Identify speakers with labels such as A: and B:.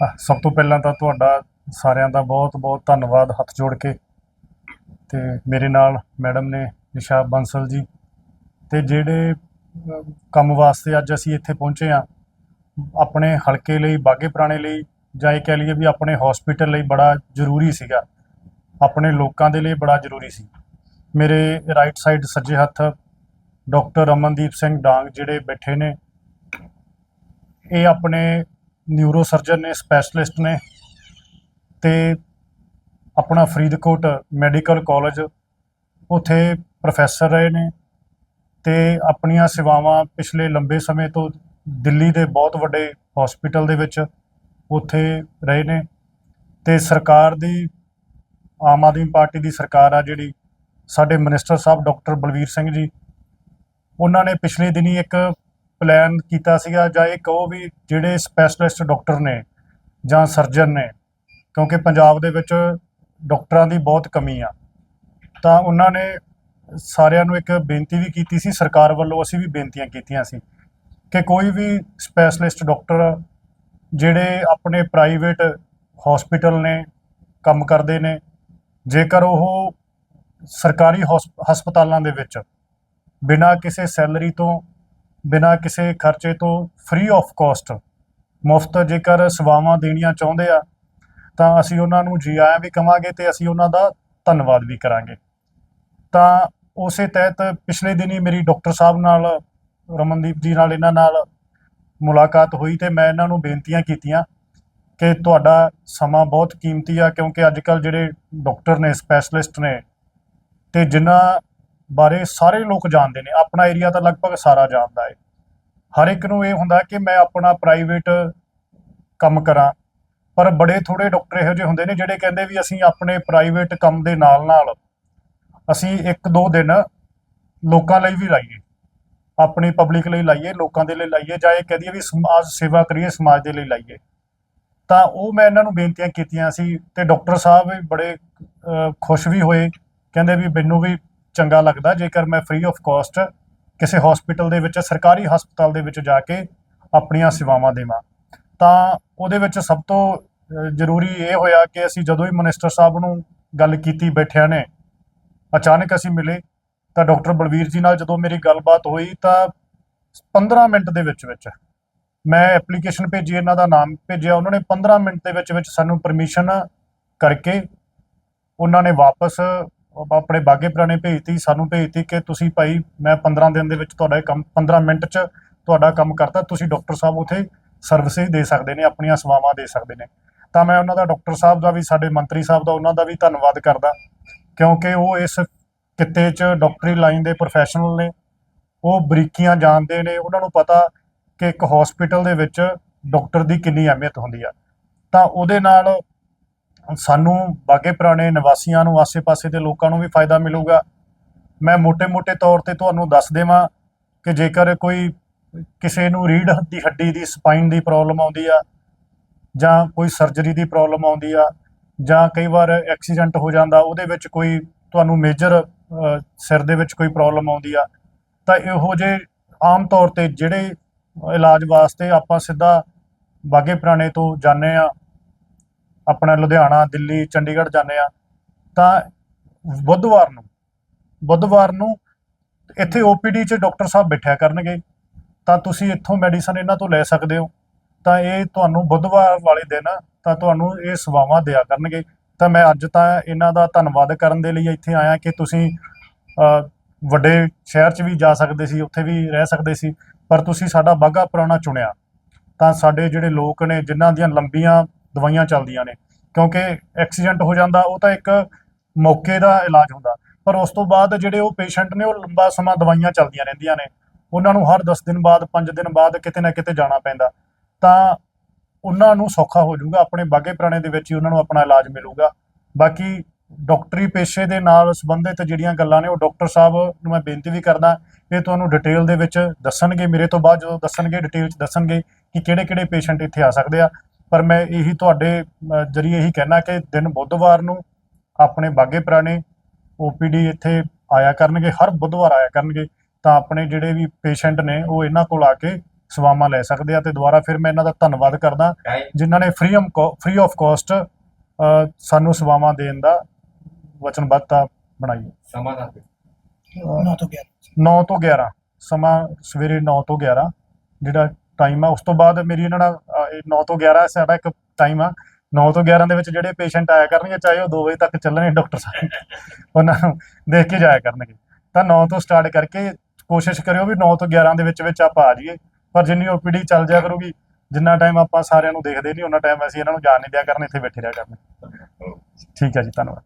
A: ਸਭ ਤੋਂ ਪਹਿਲਾਂ ਤਾਂ ਤੁਹਾਡਾ ਸਾਰਿਆਂ ਦਾ ਬਹੁਤ ਬਹੁਤ ਧੰਨਵਾਦ ਹੱਥ ਜੋੜ ਕੇ। ਤੇ ਮੇਰੇ ਨਾਲ ਮੈਡਮ ਨੇ ਨਿਸ਼ਾ ਬੰਸਲ ਜੀ ਤੇ ਜਿਹੜੇ ਕੰਮ ਵਾਸਤੇ ਅੱਜ ਅਸੀਂ ਇੱਥੇ ਪਹੁੰਚੇ ਆ ਆਪਣੇ ਹਲਕੇ ਲਈ, ਬਾਗੇ ਪੁਰਾਣੇ ਲਈ, ਜਾਂ ਇਹ ਕਹਿ ਲਈਏ ਵੀ ਆਪਣੇ ਹਸਪੀਟਲ ਲਈ ਬੜਾ ਜ਼ਰੂਰੀ ਸੀਗਾ। ਆਪਣੇ ਲੋਕਾਂ ਦੇ ਲਈ ਬੜਾ ਜ਼ਰੂਰੀ ਸੀ। ਮੇਰੇ ਰਾਈਟ ਸਾਈਡ ਸੱਜੇ ਹੱਥ ਡਾਕਟਰ ਅਮਨਦੀਪ ਸਿੰਘ ਡਾਂਗ ਜਿਹੜੇ ਬੈਠੇ ਨੇ, ਇਹ ਆਪਣੇ ਨਿਊਰੋ ਸਰਜਨ ਨੇ ਸਪੈਸ਼ਲਿਸਟ ਨੇ ਤੇ ਆਪਣਾ ਫਰੀਦਕੋਟ ਮੈਡੀਕਲ ਕਾਲਜ ਉਥੇ ਪ੍ਰੋਫੈਸਰ ਰਹੇ ਨੇ ਤੇ ਆਪਣੀਆਂ ਸੇਵਾਵਾਂ ਪਿਛਲੇ ਲੰਬੇ ਸਮੇਂ ਤੋਂ ਦਿੱਲੀ ਦੇ ਬਹੁਤ ਵੱਡੇ ਹਸਪੀਟਲ ਦੇ ਵਿੱਚ ਉਥੇ ਰਹੇ ਨੇ ਤੇ ਸਰਕਾਰ ਦੀ, ਆਮ ਆਦਮੀ ਪਾਰਟੀ ਦੀ ਸਰਕਾਰ ਆ ਜਿਹੜੀ, ਸਾਡੇ ਮਿਨਿਸਟਰ ਸਾਹਿਬ ਡਾਕਟਰ ਬਲਵੀਰ ਸਿੰਘ ਜੀ, ਉਹਨਾਂ ਨੇ ਪਿਛਲੇ ਦਿਨੀ ਇੱਕ ਪਲਾਨ ਕੀਤਾ ਸੀਗਾ ਜਾਂ ਇਹ ਕਹੋ ਵੀ ਜਿਹੜੇ ਸਪੈਸ਼ਲਿਸਟ ਡਾਕਟਰ ਨੇ ਜਾਂ ਸਰਜਨ ਨੇ, ਕਿਉਂਕਿ ਪੰਜਾਬ ਦੇ ਵਿੱਚ ਡਾਕਟਰਾਂ ਦੀ ਬਹੁਤ ਕਮੀ ਆ, ਤਾਂ ਉਹਨਾਂ ਨੇ ਸਾਰਿਆਂ ਨੂੰ ਇੱਕ ਬੇਨਤੀ ਵੀ ਕੀਤੀ ਸੀ, ਸਰਕਾਰ ਵੱਲੋਂ ਅਸੀਂ ਵੀ ਬੇਨਤੀਆਂ ਕੀਤੀਆਂ ਸੀ ਕਿ ਕੋਈ ਵੀ ਸਪੈਸ਼ਲਿਸਟ ਡਾਕਟਰ ਜਿਹੜੇ ਆਪਣੇ ਪ੍ਰਾਈਵੇਟ ਹਸਪੀਟਲ ਨੇ, ਕੰਮ ਕਰਦੇ ਨੇ, ਜੇਕਰ ਉਹ ਸਰਕਾਰੀ ਹਸਪ- ਹਸਪਤਾਲਾਂ ਦੇ ਵਿੱਚ ਬਿਨਾਂ ਕਿਸੇ ਸੈਲਰੀ ਤੋਂ ਬਿਨਾਂ ਕਿਸੇ ਖਰਚੇ ਤੋਂ ਫ੍ਰੀ ਆਫ ਕਾਸਟ ਮੁਫਤ ਜੇਕਰ ਸੇਵਾਵਾਂ ਦੇਣੀਆਂ ਚਾਹੁੰਦੇ ਆ, ਤਾਂ ਅਸੀਂ ਉਹਨਾਂ ਨੂੰ ਜੀ ਆਇਆਂ ਵੀ ਕਵਾਂਗੇ ਤੇ ਅਸੀਂ ਉਹਨਾਂ ਦਾ ਧੰਨਵਾਦ ਵੀ ਕਰਾਂਗੇ। ਤਾਂ ਉਸੇ ਤਹਿਤ ਪਿਛਲੇ ਦਿਨੀ ਮੇਰੀ ਡਾਕਟਰ ਸਾਹਿਬ ਨਾਲ, ਰਮਨਦੀਪ ਜੀ ਨਾਲ ਇਹਨਾਂ ਨਾਲ ਮੁਲਾਕਾਤ ਹੋਈ ਤੇ ਮੈਂ ਇਹਨਾਂ ਨੂੰ ਬੇਨਤੀਆਂ ਕੀਤੀਆਂ ਕਿ ਤੁਹਾਡਾ ਸਮਾਂ ਬਹੁਤ ਕੀਮਤੀ ਆ ਕਿਉਂਕਿ ਅੱਜ ਕੱਲ ਜਿਹੜੇ ਡਾਕਟਰ ਨੇ ਸਪੈਸ਼ਲਿਸਟ ਨੇ ਤੇ ਜਿਨ੍ਹਾਂ ਬਾਰੇ ਸਾਰੇ ਲੋਕ ਜਾਣਦੇ ਨੇ। ਆਪਣਾ ਏਰੀਆ ਤਾਂ ਲਗਭਗ ਸਾਰਾ ਜਾਣਦਾ ਹੈ ਹਰ ਇੱਕ ਨੂੰ ਇਹ ਹੁੰਦਾ ਕਿ ਮੈਂ ਆਪਣਾ ਪ੍ਰਾਈਵੇਟ ਕੰਮ ਕਰਾਂ। ਪਰ ਬੜੇ ਥੋੜੇ ਡਾਕਟਰ ਇਹੋ ਜਿਹੇ ਹੁੰਦੇ ਨੇ ਜਿਹੜੇ ਕਹਿੰਦੇ ਵੀ ਅਸੀਂ ਆਪਣੇ ਪ੍ਰਾਈਵੇਟ ਕੰਮ ਦੇ ਨਾਲ ਨਾਲ ਅਸੀਂ ਇੱਕ ਦੋ ਦਿਨ ਲੋਕਾਂ ਲਈ ਵੀ ਲਾਈਏ। ਆਪਣੀ ਪਬਲਿਕ ਲਈ ਲਾਈਏ, ਲੋਕਾਂ ਦੇ ਲਈ ਲਾਈਏ ਜਾਂ ਇਹ ਕਹਦੀਏ ਵੀ ਸਮਾਜ ਸੇਵਾ ਕਰੀਏ, ਸਮਾਜ ਦੇ ਲਈ ਲਾਈਏ। ਤਾਂ ਉਹ ਮੈਂ ਇਹਨਾਂ ਨੂੰ ਬੇਨਤੀਆਂ ਕੀਤੀਆਂ ਸੀ ਤੇ ਡਾਕਟਰ ਸਾਹਿਬ ਵੀ ਬੜੇ ਖੁਸ਼ ਵੀ ਹੋਏ। ਕਹਿੰਦੇ ਵੀ ਮੈਨੂੰ ਵੀ ਚੰਗਾ ਲੱਗਦਾ, ਜੇਕਰ ਮੈਂ ਫ੍ਰੀ ਆਫ ਕਾਸਟ ਕਿਸੇ ਹਸਪੀਟਲ ਦੇ ਵਿੱਚ, ਸਰਕਾਰੀ ਹਸਪਤਾਲ ਦੇ ਵਿੱਚ ਜਾ ਕੇ ਆਪਣੀਆਂ ਸੇਵਾਵਾਂ ਦੇਵਾਂ। ਤਾਂ ਉਹਦੇ ਵਿੱਚ ਸਭ ਤੋਂ ਜ਼ਰੂਰੀ ਇਹ ਹੋਇਆ ਕਿ ਅਸੀਂ ਜਦੋਂ ਹੀ ਮਿਨਿਸਟਰ ਸਾਹਿਬ ਨੂੰ ਗੱਲ ਕੀਤੀ, ਬੈਠਿਆਂ ਨੇ, ਅਚਾਨਕ ਅਸੀਂ ਮਿਲੇ, ਤਾਂ ਡਾਕਟਰ ਬਲਵੀਰ ਜੀ ਨਾਲ ਜਦੋਂ ਮੇਰੀ ਗੱਲਬਾਤ ਹੋਈ, ਤਾਂ 15 ਮਿੰਟ ਦੇ ਵਿੱਚ ਵਿੱਚ ਮੈਂ ਐਪਲੀਕੇਸ਼ਨ ਭੇਜੀ, ਇਹਨਾਂ ਦਾ ਨਾਮ ਭੇਜਿਆ, ਉਹਨਾਂ ਨੇ 15 ਮਿੰਟ ਦੇ ਵਿੱਚ ਵਿੱਚ ਸਾਨੂੰ ਪਰਮਿਸ਼ਨ ਕਰਕੇ ਉਹਨਾਂ ਨੇ ਵਾਪਸ ਆਪਣੇ ਬਾਗੇ ਪੁਰਾਣੇ ਭੇਜਤੀ, ਸਾਨੂੰ ਭੇਜਤੀ ਕਿ ਤੁਸੀਂ ਭਾਈ, ਮੈਂ 15 ਦਿਨ ਦੇ ਵਿੱਚ ਤੁਹਾਡਾ ਇਹ ਕੰਮ 15 ਮਿੰਟ 'ਚ ਤੁਹਾਡਾ ਕੰਮ ਕਰਤਾ, ਤੁਸੀਂ ਡਾਕਟਰ ਸਾਹਿਬ ਉਥੇ ਸਰਵਿਸਿਜ਼ ਦੇ ਸਕਦੇ ਨੇ, ਆਪਣੀਆਂ ਸੇਵਾਵਾਂ ਦੇ ਸਕਦੇ ਨੇ। ਤਾਂ ਮੈਂ ਉਹਨਾਂ ਦਾ, ਡਾਕਟਰ ਸਾਹਿਬ ਦਾ ਵੀ, ਸਾਡੇ ਮੰਤਰੀ ਸਾਹਿਬ ਦਾ, ਉਹਨਾਂ ਦਾ ਵੀ ਧੰਨਵਾਦ ਕਰਦਾ, ਕਿਉਂਕਿ ਉਹ ਇਸ ਕਿੱਤੇ 'ਚ ਡਾਕਟਰੀ ਲਾਈਨ ਦੇ ਪ੍ਰੋਫੈਸ਼ਨਲ ਨੇ, ਉਹ ਬਰੀਕੀਆਂ ਜਾਣਦੇ ਨੇ, ਉਹਨਾਂ ਨੂੰ ਪਤਾ ਕਿ ਇੱਕ ਹਸਪੀਟਲ ਦੇ ਵਿੱਚ ਡਾਕਟਰ ਦੀ ਕਿੰਨੀ ਅਹਿਮੀਅਤ ਹੁੰਦੀ ਆ। ਤਾਂ ਉਹਦੇ ਨਾਲ ਹੁਣ ਸਾਨੂੰ ਬਾਗੇ ਪੁਰਾਣੇ ਨਿਵਾਸੀਆਂ ਨੂੰ, ਆਸੇ-ਪਾਸੇ ਦੇ ਲੋਕਾਂ ਨੂੰ ਵੀ ਫਾਇਦਾ ਮਿਲੂਗਾ। ਮੈਂ ਮੋٹے-ਮੋٹے ਤੌਰ ਤੇ ਤੁਹਾਨੂੰ ਦੱਸ ਦੇਵਾਂ ਕਿ ਜੇਕਰ ਕੋਈ ਕਿਸੇ ਨੂੰ ਰੀੜ ਦੀ ਹੱਡੀ ਦੀ, ਸਪਾਈਨ ਦੀ ਪ੍ਰੋਬਲਮ ਆਉਂਦੀ ਆ, ਜਾਂ ਕੋਈ ਸਰਜਰੀ ਦੀ ਪ੍ਰੋਬਲਮ ਆਉਂਦੀ ਆ, ਜਾਂ ਕਈ ਵਾਰ ਐਕਸੀਡੈਂਟ ਹੋ ਜਾਂਦਾ, ਉਹਦੇ ਵਿੱਚ ਕੋਈ ਤੁਹਾਨੂੰ ਮੇਜਰ ਸਿਰ ਦੇ ਵਿੱਚ ਕੋਈ ਪ੍ਰੋਬਲਮ ਆਉਂਦੀ ਆ, ਤਾਂ ਇਹੋ ਜੇ ਆਮ ਤੌਰ ਤੇ ਜਿਹੜੇ ਇਲਾਜ ਵਾਸਤੇ ਆਪਾਂ ਸਿੱਧਾ ਬਾਗੇ ਪੁਰਾਣੇ ਤੋਂ ਜਾਣੇ ਆ ਆਪਣਾ ਲੁਧਿਆਣਾ, ਦਿੱਲੀ, ਚੰਡੀਗੜ੍ਹ ਜਾਂਦੇ ਆ ਤਾਂ ਬੁੱਧਵਾਰ ਨੂੰ ਬੁੱਧਵਾਰ ਨੂੰ ਇੱਥੇ ਓਪੀਡੀ 'ਚ ਡਾਕਟਰ ਸਾਹਿਬ ਬੈਠਿਆ ਕਰਨਗੇ, ਤਾਂ ਤੁਸੀਂ ਇੱਥੋਂ ਮੈਡੀਸਨ ਇਹਨਾਂ ਤੋਂ ਲੈ ਸਕਦੇ ਹੋ, ਤਾਂ ਇਹ ਤੁਹਾਨੂੰ ਬੁੱਧਵਾਰ ਵਾਲੇ ਦਿਨ ਤਾਂ ਤੁਹਾਨੂੰ ਇਹ ਸੇਵਾਵਾਂ ਦਿਆ ਕਰਨਗੇ, ਤਾਂ ਮੈਂ ਅੱਜ ਤਾਂ ਇਹਨਾਂ ਦਾ ਧੰਨਵਾਦ ਕਰਨ ਦੇ ਲਈ ਇੱਥੇ ਆਇਆ ਕਿ ਤੁਸੀਂ ਵੱਡੇ ਸ਼ਹਿਰ 'ਚ ਵੀ ਜਾ ਸਕਦੇ ਸੀ, ਉੱਥੇ ਵੀ ਰਹਿ ਸਕਦੇ ਸੀ, ਪਰ ਤੁਸੀਂ ਸਾਡਾ ਬਾਗਾ ਪੁਰਾਣਾ ਚੁਣਿਆ, ਤਾਂ ਸਾਡੇ ਜਿਹੜੇ ਲੋਕ ਨੇ, ਜਿਨ੍ਹਾਂ ਦੀਆਂ ਲੰਬੀਆਂ ਦਵਾਈਆਂ ਚੱਲਦੀਆਂ ਨੇ ਕਿਉਂਕਿ ਐਕਸੀਡੈਂਟ ਹੋ ਜਾਂਦਾ, ਉਹ ਤਾਂ ਇੱਕ ਮੌਕੇ ਦਾ ਇਲਾਜ ਹੁੰਦਾ। ਪਰ ਉਸ ਤੋਂ ਬਾਅਦ ਜਿਹੜੇ ਉਹ ਪੇਸ਼ੈਂਟ ਨੇ, ਉਹ ਲੰਬਾ ਸਮਾਂ ਦਵਾਈਆਂ ਚੱਲਦੀਆਂ ਰਹਿੰਦੀਆਂ ਨੇ। ਉਹਨਾਂ ਨੂੰ ਹਰ 10 ਦਿਨ ਬਾਅਦ 5 ਦਿਨ ਬਾਅਦ ਕਿਤੇ ਨਾ ਕਿਤੇ ਜਾਣਾ ਪੈਂਦਾ। ਤਾਂ ਉਹਨਾਂ ਨੂੰ ਸੌਖਾ ਹੋ ਜਾਊਗਾ, ਆਪਣੇ ਬਾਗੇ ਪੁਰਾਣੇ ਦੇ ਵਿੱਚ ਹੀ ਉਹਨਾਂ ਨੂੰ ਆਪਣਾ ਇਲਾਜ ਮਿਲੂਗਾ। ਬਾਕੀ ਡਾਕਟਰੀ ਪੇਸ਼ੇ ਦੇ ਨਾਲ ਸੰਬੰਧਿਤ ਜਿਹੜੀਆਂ ਗੱਲਾਂ ਨੇ, ਉਹ ਡਾਕਟਰ ਸਾਹਿਬ ਨੂੰ ਮੈਂ ਬੇਨਤੀ ਵੀ ਕਰਦਾ, ਇਹ ਤੁਹਾਨੂੰ ਡਿਟੇਲ ਦੇ ਵਿੱਚ ਦੱਸਣਗੇ। ਮੇਰੇ ਤੋਂ ਬਾਅਦ ਜਦੋਂ ਦੱਸਣਗੇ, ਡਿਟੇਲ ਚ ਦੱਸਣਗੇ ਕਿ ਕਿਹੜੇ ਕਿਹੜੇ ਪੇਸ਼ੈਂਟ ਇੱਥੇ ਆ ਸਕਦੇ ਆ। ਪਰ ਮੈਂ ਇਹੀ ਤੁਹਾਡੇ ਜਰੀਏ ਇਹੀ ਕਹਿਣਾ ਕਿ ਦਿਨ ਬੁੱਧਵਾਰ ਨੂੰ ਆਪਣੇ ਬਾਗੇ ਪੁਰਾਣੇ ਓਪੀਡੀ ਇੱਥੇ ਆਇਆ ਕਰਨਗੇ ਹਰ ਬੁੱਧਵਾਰ ਆਇਆ ਕਰਨਗੇ ਤਾਂ ਆਪਣੇ ਜਿਹੜੇ ਵੀ ਪੇਸ਼ੈਂਟ ਨੇ ਉਹ ਇਹਨਾਂ ਕੋਲ ਆ ਕੇ ਸੇਵਾਵਾਂ ਲੈ ਸਕਦੇ ਆ ਤੇ ਦੁਬਾਰਾ ਫਿਰ ਮੈਂ ਇਹਨਾਂ ਦਾ ਧੰਨਵਾਦ ਕਰਦਾ ਜਿਨ੍ਹਾਂ ਨੇ ਫ੍ਰੀ ਫ੍ਰੀ ਆਫ ਕਾਸਟ ਸਾਨੂੰ ਸੇਵਾਵਾਂ ਦੇਣ ਦਾ ਵਚਨਬੱਧਤਾ ਬਣਾਈ ਹੈ।
B: ਸਮਾਂ।
C: 9 ਤੋਂ 11
A: 9 ਤੋਂ 11 ਸਮਾਂ ਸਵੇਰੇ 9 ਤੋਂ 11 ਜਿਹੜਾ ਟਾਈਮ ਆ ਉਸ ਤੋਂ ਬਾਅਦ ਮੇਰੀ ਇਹਨਾਂ ਨਾਲ 9 ਤੋਂ 11 ਸਾਡਾ ਇੱਕ ਟਾਈਮ ਆ। 9 ਤੋਂ 11 ਦੇ ਵਿੱਚ ਜਿਹੜੇ ਪੇਸ਼ੈਂਟ ਆਇਆ ਕਰਨਗੇ, ਚਾਹੇ ਉਹ 2 ਵਜੇ ਤੱਕ ਚੱਲਣੇ ਡਾਕਟਰ ਸਾਹਿਬ, ਉਹਨਾਂ ਨੂੰ ਦੇਖ ਕੇ ਜਾਇਆ ਕਰਨਗੇ। ਤਾਂ 9 ਤੋਂ ਸਟਾਰਟ ਕਰਕੇ ਕੋਸ਼ਿਸ਼ ਕਰਿਓ ਵੀ 9 ਤੋਂ 11 ਦੇ ਵਿੱਚ ਵਿੱਚ ਆਪਾਂ ਆ ਜਾਈਏ। ਪਰ ਜਿੰਨੀ ਓਪੀਡੀ ਚੱਲ ਜਾਇਆ ਕਰੂਗੀ, ਜਿੰਨਾ ਟਾਈਮ ਆਪਾਂ ਸਾਰਿਆਂ ਨੂੰ ਦੇਖਦੇ ਨਹੀਂ ਉਹਨਾਂ ਟਾਈਮ ਅਸੀਂ ਇਹਨਾਂ ਨੂੰ ਜਾਣ ਨਹੀਂ ਦਿਆ ਕਰਨਾ, ਇੱਥੇ ਬੈਠੇ ਰਿਹਾ ਕਰਨਾ। ਠੀਕ ਹੈ ਜੀ, ਧੰਨਵਾਦ।